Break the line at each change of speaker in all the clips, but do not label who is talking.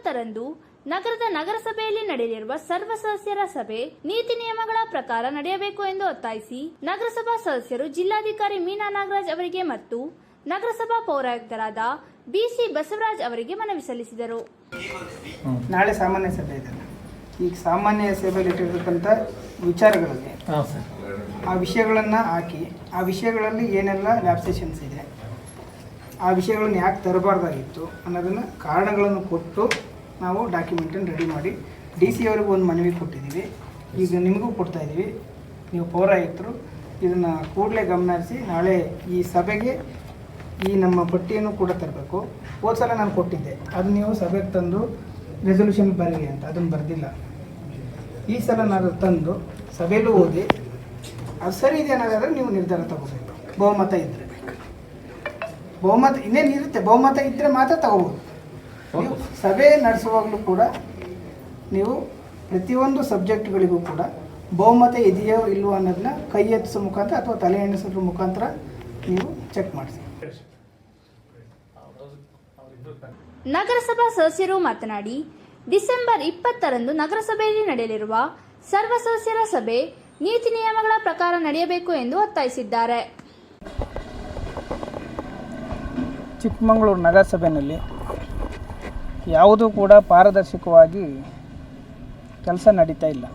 ಇಪ್ಪತ್ತರಂದು ನಗರದ ನಗರಸಭೆಯಲ್ಲಿ ನಡೆಯಲಿರುವ ಸರ್ವ ಸದಸ್ಯರ ಸಭೆ ನೀತಿ ನಿಯಮಗಳ ಪ್ರಕಾರ ನಡೆಯಬೇಕು ಎಂದು ಒತ್ತಾಯಿಸಿ ನಗರಸಭಾ ಸದಸ್ಯರು ಜಿಲ್ಲಾಧಿಕಾರಿ ಮೀನಾ ನಾಗರಾಜ್ ಅವರಿಗೆ ಮತ್ತು ನಗರಸಭಾ ಪೌರಾಯುಕ್ತರಾದ ಬಿಸಿ ಬಸವರಾಜ್ ಅವರಿಗೆ ಮನವಿ ಸಲ್ಲಿಸಿದರು.
ನಾಳೆ ಸಾಮಾನ್ಯ ಸಭೆ ಇದೆ. ಈಗ ಸಾಮಾನ್ಯ ಸಭೆಯಲ್ಲಿ ಇಟ್ಟಿರ್ತಕ್ಕಂಥ ವಿಚಾರಗಳಲ್ಲಿ ಆ ವಿಷಯಗಳನ್ನು ಹಾಕಿ ಆ ವಿಷಯಗಳಲ್ಲಿ ಏನೆಲ್ಲ ಲ್ಯಾಬ್ಸೇಷನ್ಸ್ ಇದೆ ಆ ವಿಷಯಗಳನ್ನು ಯಾಕೆ ತರಬಾರ್ದಾಗಿತ್ತು ಅನ್ನೋದನ್ನು ಕಾರಣಗಳನ್ನು ಕೊಟ್ಟು ನಾವು ಡಾಕ್ಯುಮೆಂಟನ್ನು ರೆಡಿ ಮಾಡಿ ಡಿ ಸಿ ಅವ್ರಿಗೆ ಒಂದು ಮನವಿ ಕೊಟ್ಟಿದ್ದೀವಿ. ಈಗ ನಿಮಗೂ ಕೊಡ್ತಾ ಇದ್ದೀವಿ. ನೀವು ಪೌರಾಯುಕ್ತರು, ಇದನ್ನು ಕೂಡಲೇ ಗಮನ ಹರಿಸಿ ನಾಳೆ ಈ ಸಭೆಗೆ ಈ ನಮ್ಮ ಪಟ್ಟಿಯನ್ನು ಕೂಡ ತರಬೇಕು. ಹೋದ ಸಲ ನಾನು ಕೊಟ್ಟಿದ್ದೆ. ಅದು ನೀವು ಸಭೆಗೆ ತಂದು ರೆಸೊಲ್ಯೂಷನ್ ಬರಲಿ ಅಂತ. ಅದನ್ನು ಬರೆದಿಲ್ಲ. ಈ ಸಲ ನಾನು ತಂದು ಸಭೆಯಲ್ಲೂ ಓದಿ ಅದು ಸರಿ ಇದೆ ನೀವು ನಿರ್ಧಾರ ತಗೋಬೇಕು. ಬಹುಮತ ಇದ್ದರೆ ಬಹುಮತ ಇನ್ನೇನು ಇರುತ್ತೆ? ಬಹುಮತ ಇದ್ದರೆ ಮಾತ್ರ ತಗೋಬೋದು. ಸಭೆ ನಡೆಸುವಾಗಲೂ ಕೂಡ ನೀವು ಪ್ರತಿಯೊಂದು ಸಬ್ಜೆಕ್ಟ್ಗಳಿಗೂ ಕೂಡ ಬಹುಮತ ಇದೆಯೋ ಇಲ್ವೋ ಅನ್ನೋದನ್ನ ಕೈ ಎತ್ತಿಸೋ ಮುಖಾಂತರ ಅಥವಾ ತಲೆ ಎಣಿಸೋದ್ರ ಮುಖಾಂತರ ನೀವು ಚೆಕ್ ಮಾಡಿಸಿ.
ನಗರಸಭಾ ಸದಸ್ಯರು ಮಾತನಾಡಿ ಡಿಸೆಂಬರ್ ಇಪ್ಪತ್ತರಂದು ನಗರಸಭೆಯಲ್ಲಿ ನಡೆಯಲಿರುವ ಸರ್ವ ಸದಸ್ಯರ ಸಭೆ ನೀತಿ ನಿಯಮಗಳ ಪ್ರಕಾರ ನಡೆಯಬೇಕು ಎಂದು ಒತ್ತಾಯಿಸಿದ್ದಾರೆ.
ಚಿಕ್ಕಮಗಳೂರು ನಗರಸಭೆಯಲ್ಲಿ ಯಾವುದೂ ಕೂಡ ಪಾರದರ್ಶಕವಾಗಿ ಕೆಲಸ ನಡೀತಾ ಇಲ್ಲ.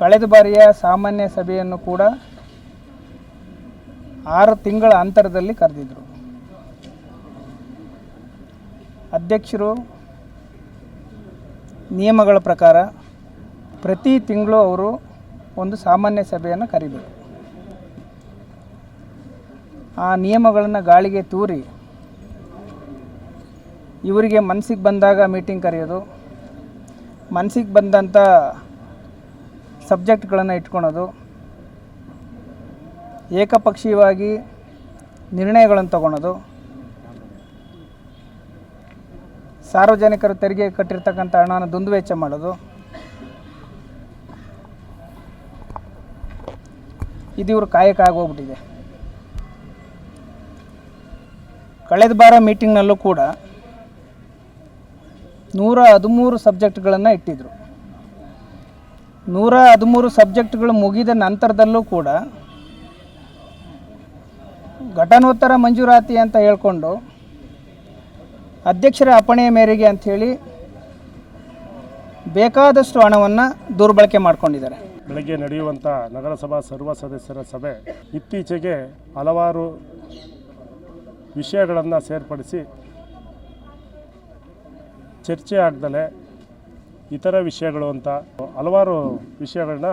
ಕಳೆದ ಬಾರಿಯ ಸಾಮಾನ್ಯ ಸಭೆಯನ್ನು ಕೂಡ ಆರು ತಿಂಗಳ ಅಂತರದಲ್ಲಿ ಕರೆದಿದ್ದರು ಅಧ್ಯಕ್ಷರು ನಿಯಮಗಳ ಪ್ರಕಾರ ಪ್ರತಿ ತಿಂಗಳು ಅವರು ಒಂದು ಸಾಮಾನ್ಯ ಸಭೆಯನ್ನು ಕರಿಬೇಕು. ಆ ನಿಯಮಗಳನ್ನು ಗಾಳಿಗೆ ತೂರಿ ಇವರಿಗೆ ಮನಸ್ಸಿಗೆ ಬಂದಾಗ ಮೀಟಿಂಗ್ ಕರೆಯೋದು. ಮನಸ್ಸಿಗೆ ಬಂದಂಥ ಸಬ್ಜೆಕ್ಟ್ಗಳನ್ನು ಇಟ್ಕೊಳೋದು. ಏಕಪಕ್ಷೀಯವಾಗಿ ನಿರ್ಣಯಗಳನ್ನು ತಗೊಳೋದು. ಸಾರ್ವಜನಿಕರು ತೆರಿಗೆ ಕಟ್ಟಿರ್ತಕ್ಕಂಥ ಹಣನ ದುಂದುವೆಚ್ಚ ಮಾಡೋದು. ಇದು ಇವರು ಕಾಯಕ ಆಗೋಗ್ಬಿಟ್ಟಿದೆ ಕಳೆದ ಬಾರ ಮೀಟಿಂಗ್ನಲ್ಲೂ ಕೂಡ ನೂರ ಹದಿಮೂರು ಸಬ್ಜೆಕ್ಟ್ಗಳನ್ನು ಇಟ್ಟಿದ್ದರು ನೂರ ಹದಿಮೂರು ಸಬ್ಜೆಕ್ಟ್ಗಳು ಮುಗಿದ ನಂತರದಲ್ಲೂ ಕೂಡ ಘಟನೋತ್ತರ ಮಂಜೂರಾತಿ ಅಂತ ಹೇಳ್ಕೊಂಡು ಅಧ್ಯಕ್ಷರ ಅಪಣೆಯ ಮೇರೆಗೆ ಅಂಥೇಳಿ ಬೇಕಾದಷ್ಟು ಹಣವನ್ನು ದುರ್ಬಳಕೆ ಮಾಡ್ಕೊಂಡಿದ್ದಾರೆ.
ಬೆಳಗ್ಗೆ ನಡೆಯುವಂಥ ನಗರಸಭಾ ಸರ್ವ ಸದಸ್ಯರ ಸಭೆ ಇತ್ತೀಚೆಗೆ ಹಲವಾರು ವಿಷಯಗಳನ್ನು ಸೇರ್ಪಡಿಸಿ ಚರ್ಚೆ ಆಗ್ದಲೇ ಇತರ ವಿಷಯಗಳು ಅಂತ ಹಲವಾರು ವಿಷಯಗಳನ್ನ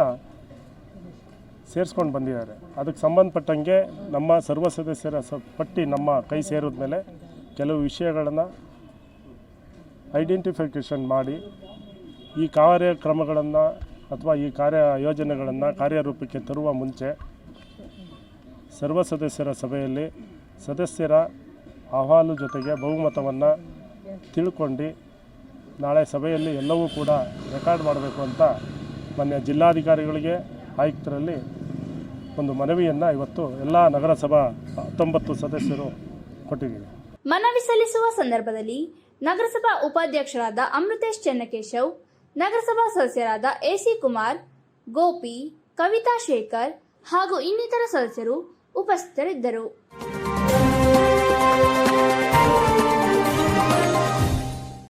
ಸೇರಿಸ್ಕೊಂಡು ಬಂದಿದ್ದಾರೆ. ಅದಕ್ಕೆ ಸಂಬಂಧಪಟ್ಟಂಗೆ ನಮ್ಮ ಸರ್ವ ಸದಸ್ಯರ ಸ ಪಟ್ಟಿ ನಮ್ಮ ಕೈ ಸೇರಿದ ಮೇಲೆ ಕೆಲವು ವಿಷಯಗಳನ್ನು ಐಡೆಂಟಿಫಿಕೇಷನ್ ಮಾಡಿ ಈ ಕಾರ್ಯಕ್ರಮಗಳನ್ನು ಅಥವಾ ಈ ಕಾರ್ಯ ಯೋಜನೆಗಳನ್ನು ಕಾರ್ಯರೂಪಕ್ಕೆ ತರುವ ಮುಂಚೆ ಸರ್ವ ಸದಸ್ಯರ ಸಭೆಯಲ್ಲಿ ಸದಸ್ಯರ ಅಹವಾಲು ಜೊತೆಗೆ ಬಹುಮತವನ್ನು ತಿಳ್ಕೊಂಡು ನಾಳೆ ಸಭೆಯಲ್ಲಿ ಎಲ್ಲವೂ ಕೂಡ ರೆಕಾರ್ಡ್ ಮಾಡಬೇಕು ಅಂತ ಮಾನ್ಯ ಜಿಲ್ಲಾಧಿಕಾರಿಗಳಿಗೆ, ಆಯುಕ್ತರಲ್ಲಿ ಒಂದು ಮನವಿಯನ್ನು ಇವತ್ತು ಎಲ್ಲ ನಗರಸಭಾ ಹತ್ತೊಂಬತ್ತು ಸದಸ್ಯರು ಕೊಟ್ಟಿದ್ದೀವಿ.
ಮನವಿ ಸಲ್ಲಿಸುವ ಸಂದರ್ಭದಲ್ಲಿ ನಗರಸಭಾ ಉಪಾಧ್ಯಕ್ಷರಾದ ಅಮೃತೇಶ್ ಚೆನ್ನಕೇಶವ್, ನಗರಸಭಾ ಸದಸ್ಯರಾದ ಎಸಿ ಕುಮಾರ್, ಗೋಪಿ, ಕವಿತಾ ಶೇಖರ್ ಹಾಗೂ ಇನ್ನಿತರ ಸದಸ್ಯರು ಉಪಸ್ಥಿತರಿದ್ದರು.